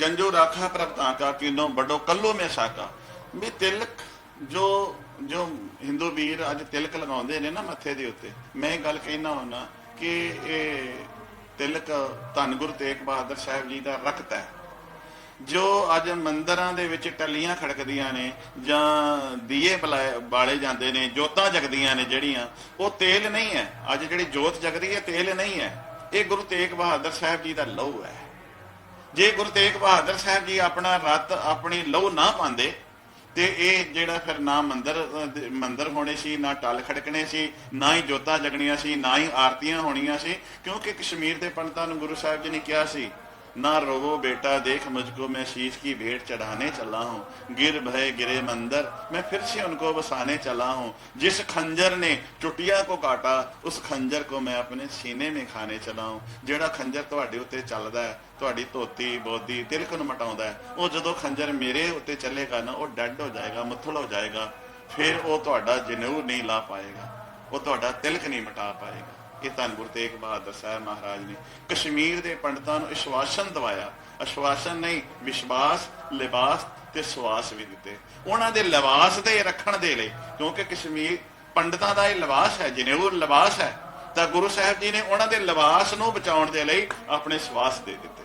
ਜੰਜੋ ਰਾਖਾ ਪ੍ਰਭਤਾ ਕਾ ਕੀਨੋ ਬੜੋ ਕੱਲੋ ਮੇ ਸਾਕਾ। ਵੀ ਤਿਲਕ ਜੋ ਜੋ ਹਿੰਦੂ ਵੀਰ ਅੱਜ ਤਿਲਕ ਲਗਾਉਂਦੇ ਨੇ ਨਾ ਮੱਥੇ ਦੇ ਉੱਤੇ, ਮੈਂ ਇਹ ਗੱਲ ਕਹਿਣਾ ਹੁੰਦਾ ਕਿ ਇਹ ਤਿਲਕ ਧੰਨ ਗੁਰੂ ਤੇਗ ਬਹਾਦਰ ਸਾਹਿਬ ਜੀ ਦਾ ਰਕਤ ਹੈ। ਜੋ ਅੱਜ ਮੰਦਰਾਂ ਦੇ ਵਿੱਚ ਟੱਲੀਆਂ ਖੜਕਦੀਆਂ ਨੇ ਜਾਂ ਦੀਏ ਬਲਾਏ- ਬਾਲੇ ਜਾਂਦੇ ਨੇ, ਜੋਤਾਂ ਜਗਦੀਆਂ ਨੇ ਜਿਹੜੀਆਂ, ਉਹ ਤੇਲ ਨਹੀਂ ਹੈ। ਅੱਜ ਜਿਹੜੀ ਜੋਤ ਜਗਦੀ ਹੈ, ਤੇਲ ਨਹੀਂ ਹੈ। ਇਹ ਗੁਰੂ ਤੇਗ ਬਹਾਦਰ ਸਾਹਿਬ ਜੀ ਦਾ ਲਹੂ ਹੈ। ਜੇ ਗੁਰੂ ਤੇਗ ਬਹਾਦਰ ਸਾਹਿਬ ਜੀ ਆਪਣਾ ਰਤ ਆਪਣੀ ਲਹੂ ਨਾ ਪਾਉਂਦੇ, ਤੇ ਇਹ ਜਿਹੜਾ ਫਿਰ ਨਾ ਮੰਦਰ ਮੰਦਰ ਹੋਣੇ ਸੀ, ਨਾ ਟਲ ਖੜਕਣੇ ਸੀ, ਨਾ ਹੀ ਜੋਤਾਂ ਜਗਣੀਆਂ ਸੀ, ਨਾ ਹੀ ਆਰਤੀਆਂ ਹੋਣੀਆਂ ਸੀ, ਕਿਉਂਕਿ ਕਸ਼ਮੀਰ ਦੇ ਪੰਡਤਾਂ ਨੂੰ ਗੁਰੂ ਸਾਹਿਬ ਜੀ ਨੇ ਕਿਹਾ ਸੀ ना रोवो बेटा देख मुझको मैं शीश की भेंट चढ़ाने चला हूँ गिर भय गिरे मंदिर मैं फिर से उनको बसाने चला हूँ जिस खंजर ने चुटिया को काटा उस खंजर को मैं अपने सीने में खाने चला हूँ ਜਿਹੜਾ ਖੰਜਰ ਤੁਹਾਡੇ ਉੱਤੇ ਚੱਲਦਾ ਹੈ ਤੁਹਾਡੀ ਧੋਤੀ ਬੋਦੀ ਤਿਲਕ ਨੂੰ ਮਟਾਉਂਦਾ ਹੈ ਉਹ ਜਦੋਂ ਖੰਜਰ ਮੇਰੇ ਉੱਤੇ ਚੱਲੇਗਾ ਨਾ ਉਹ ਡੈਡ ਹੋ ਜਾਏਗਾ ਮੁੱਥਲ ਹੋ ਜਾਏਗਾ ਫਿਰ ਉਹ ਤੁਹਾਡਾ ਜਨੇਊ ਨਹੀਂ ਲਾ ਪਾਏਗਾ ਉਹ ਤੁਹਾਡਾ ਤਿਲਕ ਨਹੀਂ ਮਿਟਾ ਪਾਏਗਾ ਇਹ ਧੰਨ ਗੁਰੂ ਤੇਗ ਬਹਾਦਰ ਸਾਹਿਬ ਮਹਾਰਾਜ ਨੇ ਕਸ਼ਮੀਰ ਦੇ ਪੰਡਤਾਂ ਨੂੰ ਅਸ਼ਵਾਸਨ ਦਵਾਇਆ। ਅਸ਼ਵਾਸਨ ਨਹੀਂ, ਵਿਸ਼ਵਾਸ, ਲਿਬਾਸ ਤੇ ਸਵਾਸ ਵੀ ਦਿੱਤੇ। ਉਹਨਾਂ ਦੇ ਲਿਬਾਸ ਦੇ ਰੱਖਣ ਦੇ ਲਈ, ਕਿਉਂਕਿ ਕਸ਼ਮੀਰ ਪੰਡਤਾਂ ਦਾ ਇਹ ਲਿਬਾਸ ਹੈ, ਜਨੇਊ ਲਿਬਾਸ ਹੈ, ਤਾਂ ਗੁਰੂ ਸਾਹਿਬ ਜੀ ਨੇ ਉਹਨਾਂ ਦੇ ਲਿਬਾਸ ਨੂੰ ਬਚਾਉਣ ਦੇ ਲਈ ਆਪਣੇ ਸਵਾਸ ਦੇ ਦਿੱਤੇ।